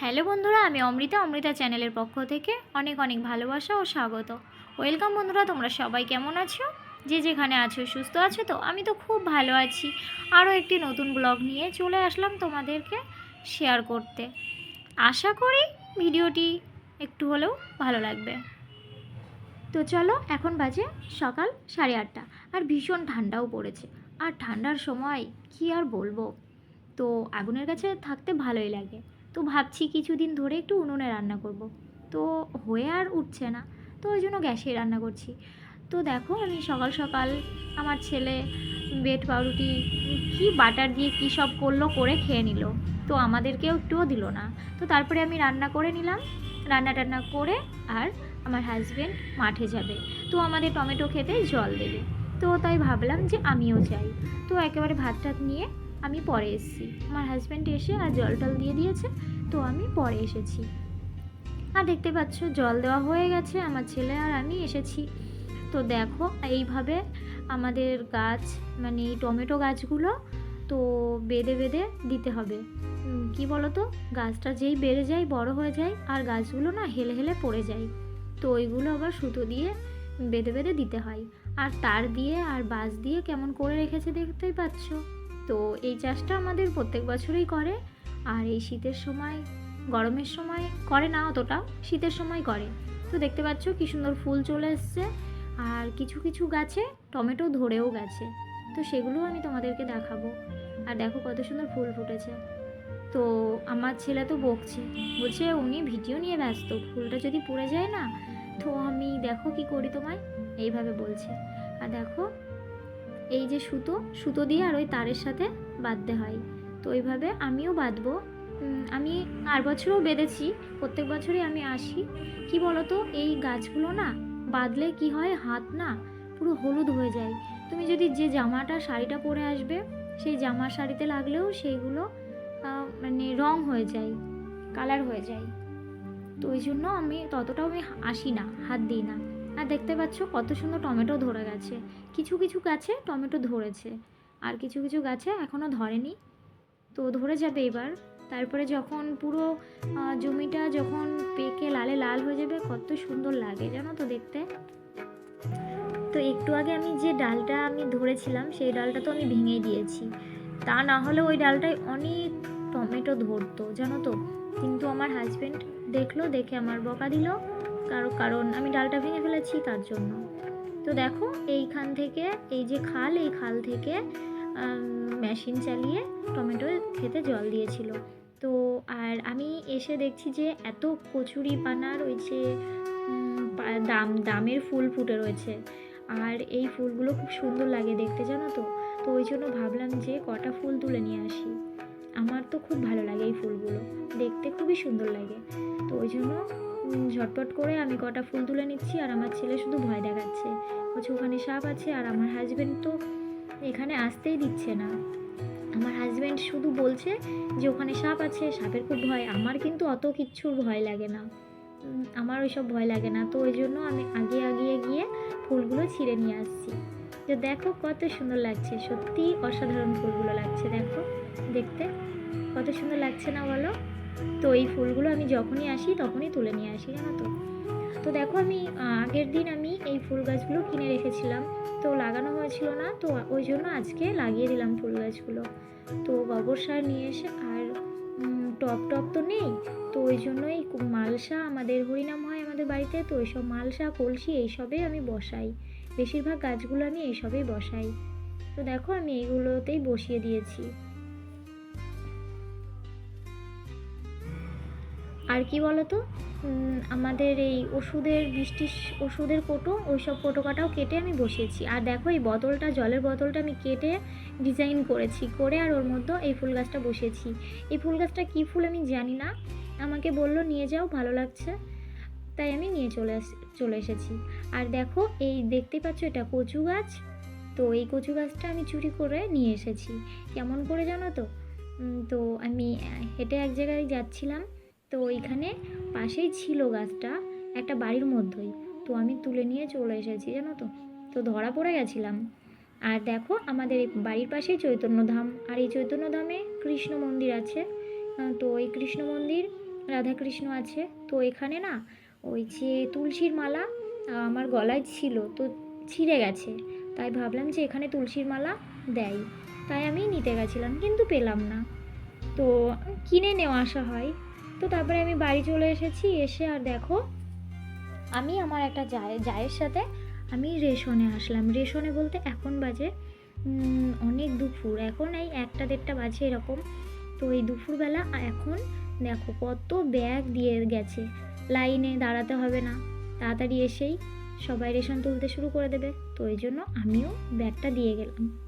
Hello বন্ধুরা, আমি অমৃতা অমৃতা চ্যানেলের পক্ষ থেকে অনেক অনেক ভালোবাসা ও স্বাগত। ওয়েলকাম বন্ধুরা, তোমরা সবাই কেমন আছো? যে যেখানে আছো, সুস্থ আছো তো? আমি তো খুব ভালো আছি। আরও একটি নতুন ব্লগ নিয়ে চলে আসলাম তোমাদেরকে শেয়ার করতে। আশা করি ভিডিওটি একটু হলেও ভালো লাগবে। তো চলো, এখন বাজে সকাল সাড়ে আটটা। আর ভীষণ ঠান্ডাও পড়েছে। আর ঠান্ডার সময় কি আর বলব? তো আগুনের কাছে থাকতে ভালোই লাগে। তো ভাবছি কিছুদিন ধরে একটু উনুনে রান্না করব। তো হয়ে আর উঠছে না, তো ওই জন্য গ্যাসে রান্না করছি। তো দেখো আমি সকাল সকাল আমার ছেলে বেড পাউরুটি কি বাটার দিয়ে কী সব করল করে খেয়ে নিল। তো আমাদেরকেও একটুও দিল না। তো তারপরে আমি রান্না করে নিলাম, রান্না টান্না করে আর আমার হাজব্যান্ড মাঠে যাবে। তো আমাদের টমেটো খেতে জল দেবে। তো তাই ভাবলাম যে আমিও যাই। তো একেবারে ভাত টাত নিয়ে আমি পরে এসেছি। আমার হাজব্যান্ড এসে আর জল টল দিয়ে দিয়েছে, তো আমি পরে এসেছি। আর দেখতে পাচ্ছ, জল দেওয়া হয়ে গেছে, আমার ছেলে আর আমি এসেছি। তো দেখো, এইভাবে আমাদের গাছ মানে এই টমেটো গাছগুলো তো বেঁধে বেঁধে দিতে হবে। কি বলো তো গাছটা যেই বেড়ে যায়, বড় হয়ে যায়, আর গাছগুলো না হেলে হেলে পড়ে যায়। তো ওইগুলো আবার সুতো দিয়ে বেঁধে বেঁধে দিতে হয়। আর তার দিয়ে আর বাঁশ দিয়ে কেমন করে রেখেছে দেখতেই পাচ্ছ। তো এই চাষটা আমাদের প্রত্যেক বছরই করে। আর এই শীতের সময়, গরমের সময় করে না অতটা, শীতের সময় করে। তো দেখতে পাচ্ছ কি সুন্দর ফুল চলে এসছে। আর কিছু কিছু গাছে টমেটো ধরেও গেছে। তো সেগুলো আমি তোমাদেরকে দেখাবো। আর দেখো কত সুন্দর ফুল ফুটেছে। তো আমার ছেলে তো বকছে। বলছে, উনি ভিডিও নিয়ে ব্যস্ত। ফুলটা যদি পড়ে যায় না, তো আমি দেখো কি করি তোমায়? এইভাবে বলছে। আর দেখো এই যে সুতো সুতো দিয়ে আর ওই তারের সাথে বাঁধতে হয়। তো ওইভাবে আমিও বাঁধবো। আমি আর বছরও বেঁধেছি, প্রত্যেক বছরই আমি আসি। কি বলতো, এই গাছগুলো না, বাঁধলে কি হয়, হাত না পুরো হলুদ হয়ে যায়। তুমি যদি যে জামাটা, শাড়িটা পরে আসবে, সেই জামার শাড়িতে লাগলেও সেইগুলো মানে রং হয়ে যায়, কালার হয়ে যায়। তো ওই জন্য আমি ততটাও আমি আসি না, হাত দিই না। আর দেখতে পাচ্ছ কত সুন্দর টমেটো ধরে গেছে। কিছু কিছু গাছে টমেটো ধরেছে। আর কিছু কিছু গাছে এখনও ধরেনি। তো ধরে যাবে এবার। তারপরে যখন পুরো জমিটা যখন পেকে লালে লাল হয়ে যাবে, কত সুন্দর লাগে জানো তো দেখতে। তো একটু আগে আমি যে ডালটা আমি ধরেছিলাম, সেই ডালটা তো আমি ভেঙে দিয়েছি। তা না হলে ওই ডালটায় অনেক টমেটো ধরতো, জানো তো। কিন্তু আমার হাজবেন্ড দেখল, দেখে আমার বকা দিল। কারও কারণ, আমি ডালটা ভেঙে ফেলেছি তার জন্য। তো দেখো, এইখান থেকে, এই যে খাল, এই খাল থেকে মেশিন চালিয়ে টমেটো খেতে জল দিয়েছিল। তো আর আমি এসে দেখছি যে এত কচুরি পানার ওই যে দাম, দামের ফুল ফুটে রয়েছে। আর এই ফুলগুলো খুব সুন্দর লাগে দেখতে, জানো তো? তো ওই জন্য ভাবলাম যে কটা ফুল তুলে নিয়ে আসি। আমার তো খুব ভালো লাগে এই ফুলগুলো। দেখতে খুবই সুন্দর লাগে। তো ওই জন্য ঝটপট করে আমি কটা ফুল তুলে নিচ্ছি আর আমার ছেলে শুধু ভয় দেখাচ্ছে। বলছে, ওখানে সাপ আছে আর আমার হাজব্যান্ড তো এখানে আসতেই দিচ্ছে না। আমার হাজব্যান্ড শুধু বলছে যে, ওখানে সাপ আছে, সাপের খুব ভয়। আমার কিন্তু অত কিচ্ছুর ভয় লাগে না। আমার ওইসব ভয় লাগে না। তো ওই জন্য আমি আগে আগিয়ে গিয়ে ফুলগুলো ছিঁড়ে নিয়ে আসছি। তো দেখো কত সুন্দর লাগছে। সত্যি অসাধারণ ফুলগুলো লাগছে দেখো, দেখতে। কত সুন্দর লাগছে না বলো? তো এই ফুলগুলো আমি যখনই আসি তখনই তুলে নিয়ে আসি, জানো তো। তো দেখো আমি আগের দিন আমি এই ফুল গাছগুলো কিনে রেখেছিলাম। তো লাগানো হয়েছিল না, তো ওই জন্য আজকে লাগিয়ে দিলাম ফুল গাছগুলো। তো গোবর সার নিয়ে এসে আর টব টব তো নেই। তো ওই জন্যই মালসা আমাদের, হরিনাম হয় আমাদের বাড়িতে, তো ওইসব মালসা, কলসি এইসবে আমি বসাই। বেশিরভাগ গাছগুলো আমি এইসবেই বসাই। তো দেখো আমি এইগুলোতেই বসিয়ে দিয়েছি। আর কি বলতো? আমাদের এই ওষুধের বৃষ্টির ওষুধের কোটো ওই সব কোটো কাটাও কেটে আমি বসিয়েছি। আর দেখো এই বোতলটা, জলের বোতলটা আমি কেটে ডিজাইন করেছি, করে আর ওর মধ্যে এই ফুল গাছটা বসিয়েছি। এই ফুল গাছটা কী ফুল আমি জানি না। আমাকে বলল, নিয়ে যাও, ভালো লাগছে। তাই আমি নিয়ে চলে চলে এসেছি। আর দেখো, এই দেখতে পাচ্ছ এটা কচু গাছ। তো এই কচু গাছটা আমি চুরি করে নিয়ে এসেছি। কেমন করে জানো তো? তো আমি হেঁটে এক জায়গায় যাচ্ছিলাম। তো ওইখানে পাশেই ছিল গাছটা, একটা বাড়ির মধ্যেই। তো আমি তুলে নিয়ে চলে এসেছি, জানো তো? তো ধরা পড়ে গেছিলাম। আর দেখো, আমাদের এই বাড়ির পাশেই চৈতন্যধাম আর এই চৈতন্যধামে কৃষ্ণ মন্দির আছে। তো এই কৃষ্ণ মন্দির, রাধাকৃষ্ণ আছে। তো এখানে না ওই যে তুলসীর মালা আমার গলায় ছিল তো ছিঁড়ে গেছে। তাই ভাবলাম যে এখানে তুলসীর মালা দেয় তাই আমি নিতে গেছিলাম, কিন্তু পেলাম না। তো কিনে নেওয়া আসা হয়। তো তারপরে আমি বাড়ি চলে এসেছি, এসে আর দেখো, আমি আমার একটা জায়ের সাথে আমি রেশনে আসলাম। রেশনে বলতে এখন বাজে অনেক দুপুর। এখন এই একটা দেড়টা বাজে এরকম। তো এই দুপুরবেলা এখন দেখো কত ব্যাগ দিয়ে গেছে। লাইনে দাঁড়াতে হবে না। তাড়াতাড়ি এসেই সবাই রেশন তুলতে শুরু করে দেবে। তো এই জন্য আমিও ব্যাগটা দিয়ে গেলাম।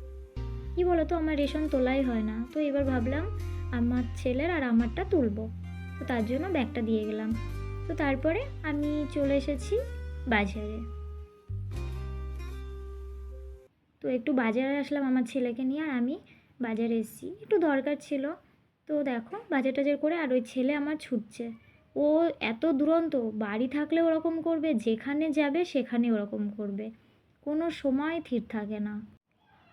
কি বলো তো আমার রেশন তোলাই হয় না। তো এবার ভাবলাম আমার ছেলের আর আমারটা তুলবো। তো তার জন্য ব্যাগটা দিয়ে গেলাম। তো তারপরে আমি চলে এসেছি বাজারে। তো একটু বাজারে আসলাম আমার ছেলেকে নিয়ে আর আমি বাজারে এসেছি। একটু দরকার ছিল। তো দেখো বাজার টাজার করে আর ওই ছেলে আমার ছুটছে। ও এত দুরন্ত, বাড়ি থাকলে ওরকম করবে, যেখানে যাবে সেখানে ওরকম করবে। কোনো সময় স্থির থাকে না।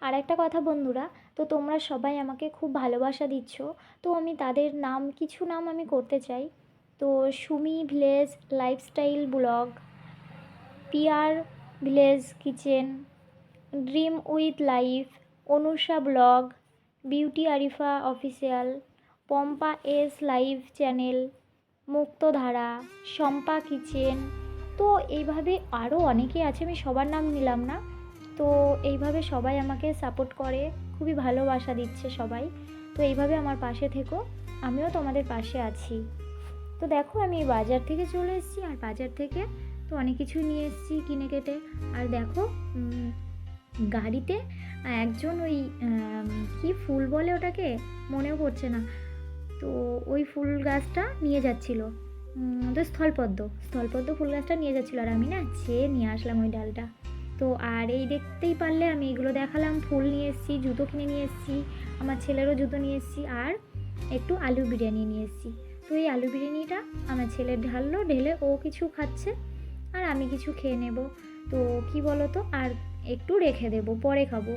আর একটা কথা বন্ধুরা, তো তোমরা সবাই আমাকে খুব ভালোবাসা দিচ্ছ, তো আমি তাদের নাম, কিছু নাম আমি করতে চাই। তো Sumi village lifestyle blog, Piyar village kitchen, dream with life, Anusha blog, beauty Arifa official, Pompa S live channel Muktodhara, Shampa kitchen. তো এইভাবে আরও অনেকে আছে, আমি সবার নাম নিলাম না। তো এইভাবে সবাই আমাকে সাপোর্ট করে, খুবই ভালোবাসা দিচ্ছে সবাই। তো এইভাবে আমার পাশে থেকো, আমিও তোমাদের পাশে আছি। তো দেখো, আমি বাজার থেকে চলে এসেছি, আর বাজার থেকে তো অনেক কিছু নিয়ে এসেছি কিনে কেটে। আর দেখো গাড়িতে একজন ওই কি ফুল বলে ওটাকে? মনেও পড়ছে না। তো ওই ফুল গাছটা নিয়ে যাচ্ছিল। তো স্থলপদ্ম। স্থলপদ্ম ফুল গাছটা নিয়ে যাচ্ছিল আর আমি না চেয়ে নিয়ে আসলাম ওই ডালটা। তো আর এই দেখতেই পারলে আমি এগুলো দেখালাম, ফুল নিয়ে এসেছি, জুতো কিনে নিয়ে এসেছি, আমার ছেলেরও জুতো নিয়ে এসেছি আর একটু আলু বিরিয়ানি নিয়ে এসেছি। তো এই আলু বিরিয়ানিটা আমার ছেলে ঢাললো, ঢেলে ও কিছু খাচ্ছে আর আমি কিছু খেয়ে নেব। তো কি বলো তো আর একটু রেখে দেবো, পরে খাব।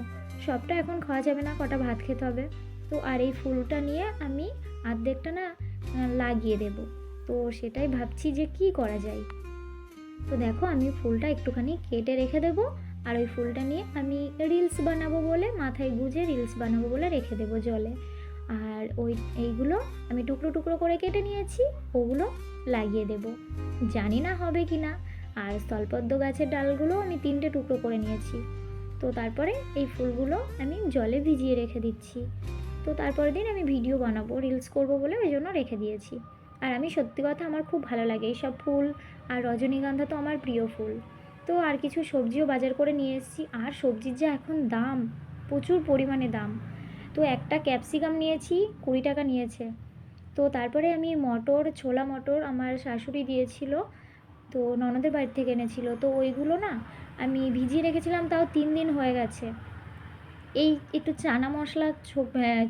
সবটা এখন খাওয়া যাবে না, কটা ভাত খেতে হবে। তো আর এই ফুলটা নিয়ে আমি অর্ধেকটা না লাগিয়ে দেব। তো সেটাই ভাবছি যে কি করা যায়। তো দেখো আমি ফুলটা একটুখানি কেটে রেখে দেবো, আর ওই ফুলটা নিয়ে আমি রিলস বানাবো বলে, মাথায় গুজে রিলস বানাবো বলে রেখে দেবো জলে। আর ওই, এইগুলো আমি টুকরো টুকরো করে কেটে নিয়েছি, ওগুলো লাগিয়ে দেব। জানি না হবে কি না, আর স্থলপদ্ম গাছের ডালগুলো আমি তিনটে টুকরো করে নিয়েছি। তো তারপরে এই ফুলগুলো আমি জলে ভিজিয়ে রেখে দিচ্ছি। তো তারপরের দিন আমি ভিডিও বানাবো রিলস করব বলে ওই জন্য রেখে দিয়েছি। আর আমি সত্যি কথা আমার খুব ভালো লাগে, এইসব ফুল আর রজনীগন্ধা তো আমার প্রিয় ফুল। তো আর কিছু সবজিও বাজার করে নিয়ে এসেছি। আর সবজির যা এখন দাম, প্রচুর পরিমাণে দাম। তো একটা ক্যাপসিকাম নিয়েছি, কুড়ি টাকা নিয়েছে। তো তারপরে আমি মটর, ছোলা মটর আমার শাশুড়ি দিয়েছিল, তো ননদের বাড়ি থেকে এনেছিল। তো ওইগুলো না আমি ভিজিয়ে রেখেছিলাম, তাও তিন দিন হয়ে গেছে। এই একটু চানা মশলা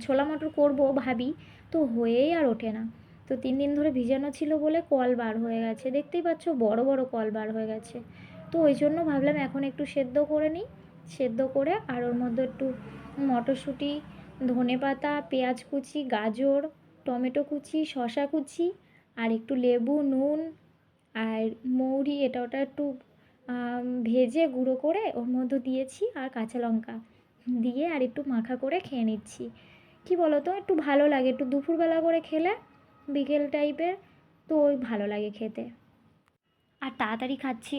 ছোলা মটর করব ভাবি, তো হয়েই আর ওঠে না। তো তিন দিন ধরে ভিজানো ছিল বলে কল বার হয়ে গেছে। দেখতেই পাচ্ছ বড় বড় কল বার হয়ে গেছে। তো ওই জন্য ভাবলাম এখন একটু সেদ্ধ করে নিই। সেদ্ধ করে আর ওর মধ্যে একটু মটরশুঁটি ধনে পাতা পেঁয়াজ কুচি, গাজর, টমেটো কুচি শশা কুচি আর একটু লেবু, নুন আর মৌরি, এটা ওটা একটু ভেজে গুঁড়ো করে ওর মধ্যে দিয়েছি আর কাঁচা লঙ্কা। দিয়ে আর একটু মাখা করে খেয়ে নিচ্ছি। কি বলো তো একটু ভালো লাগে। একটু দুপুরবেলা করে খেলে বিকেল টাইপের তো ওই ভালো লাগে খেতে। আর তাড়াতাড়ি খাচ্ছি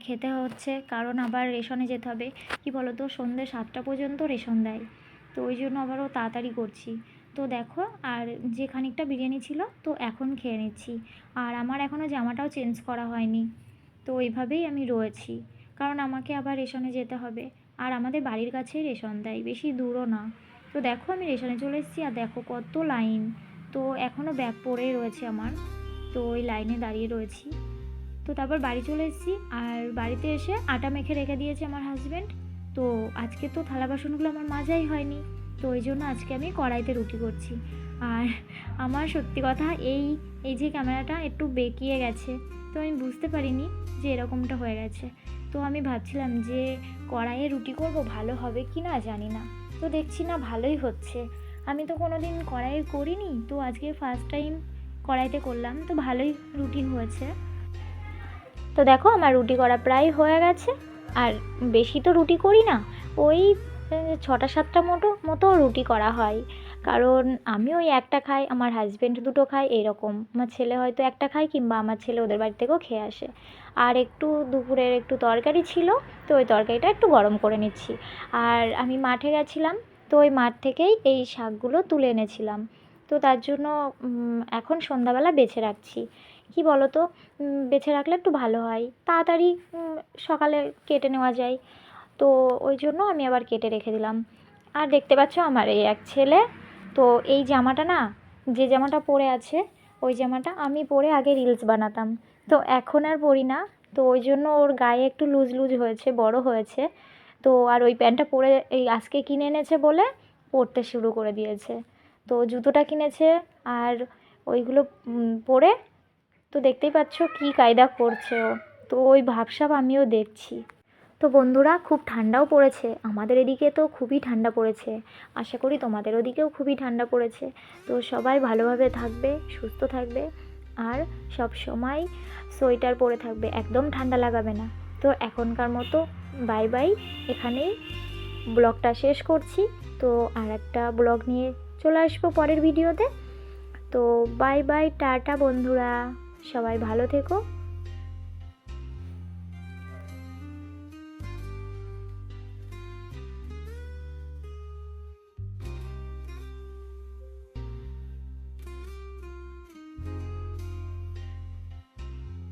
খেতে হচ্ছে। কারণ আবার রেশনে যেতে হবে। কি বলো তো সন্ধ্যে সাতটা পর্যন্ত রেশন দেয়। তো ওই জন্য আবারও তাড়াতাড়ি করছি। তো দেখো, আর যে খানিকটা বিরিয়ানি ছিল তো এখন খেয়ে নিচ্ছি। আর আমার এখনও জামাটাও চেঞ্জ করা হয়নি। তো এইভাবেই আমি রয়েছি। কারণ আমাকে আবার রেশনে যেতে হবে। আর আমাদের বাড়ির কাছেই রেশন দেয়, বেশি দূরও না। তো দেখো আমি রেশনে চলে এসেছি আর দেখো কত লাইন। তো এখনও ব্যাগ পড়েই রয়েছে আমার। তো ওই লাইনে দাঁড়িয়ে রয়েছি। তো তারপর বাড়ি চলে এসেছি আর বাড়িতে এসে আটা মেখে রেখে দিয়েছে আমার হাজব্যান্ড তো আজকে তো থালা বাসনগুলো আমার মাজাই হয়নি। তো ওই জন্য আজকে আমি কড়াইতে রুটি করছি। আর আমার সত্যি কথা এই এই যে ক্যামেরাটা একটু বেঁকিয়ে গেছে, তো আমি বুঝতে পারিনি যে এরকমটা হয়ে গেছে। তো আমি ভাবছিলাম যে কড়াইয়ে রুটি করব, ভালো হবে কি না জানি না। তো দেখছি না ভালোই হচ্ছে। আমি তো কোনো দিন কড়াইয়ে করিনি, তো আজকে ফার্স্ট টাইম কড়াইতে করলাম, তো ভালোই রুটি হয়েছে। তো দেখো আমার রুটি করা প্রায় হয়ে গেছে, আর বেশি তো রুটি করি না, ওই ছটা সাতটা মতো মতো রুটি করা হয়। কারণ আমি ওই একটা খাই, আমার হাজব্যান্ড দুটো খায়, এরকম। আমার ছেলে হয়তো একটা খায় কিংবা আমার ছেলে ওদের বাড়ি থেকেও খেয়ে আসে। আর একটু দুপুরের একটু তরকারি ছিল, তো ওই তরকারিটা একটু গরম করে নিচ্ছি। আর আমি মাঠে গেছিলাম, তো ওই মাঠ থেকেই এই শাকগুলো তুলে এনেছিলাম। তো তার জন্য এখন সন্ধ্যাবেলা বেছে রাখছি। কি বলো তো বেছে রাখলে একটু ভালো হয়। তাড়াতাড়ি সকালে কেটে নেওয়া যায়। তো ওই জন্য আমি আবার কেটে রেখে দিলাম। আর দেখতে পাচ্ছ আমার এই এক ছেলে তো এই জামাটা না, যে জামাটা পরে আছে, ওই জামাটা আমি পরে আগে রিলস বানাতাম। তো এখন আর পরি না, তো ওই জন্য ওর গায়ে একটু লুজ লুজ হয়েছে, বড় হয়েছে। তো আর ওই প্যান্টটা পরে এই আজকে কিনে এনেছে বলে পরতে শুরু করে দিয়েছে। তো জুতোটা কিনেছে আর ওইগুলো পরে তো দেখতেই পাচ্ছ কী কায়দা করছে ও। তো ওই ভাবসাব আমিও দেখছি। তো বন্ধুরা, খুব ঠান্ডাও পড়েছে। আমাদের এদিকে তো খুবই ঠান্ডা পড়েছে। আশা করি তোমাদের ওদিকেও খুবই ঠান্ডা পড়েছে। তো সবাই ভালোভাবে থাকবে, সুস্থ থাকবে, আর সব সময় সোয়েটার পরে থাকবে। একদম ঠান্ডা লাগাবে না। তো এখনকার মতো বাই বাই এখানেই ব্লগটা শেষ করছি। তো আর একটা ব্লগ নিয়ে চলে আসব পরের ভিডিওতে। তো বাই বাই টাটা বন্ধুরা। সবাই ভালো থেকো।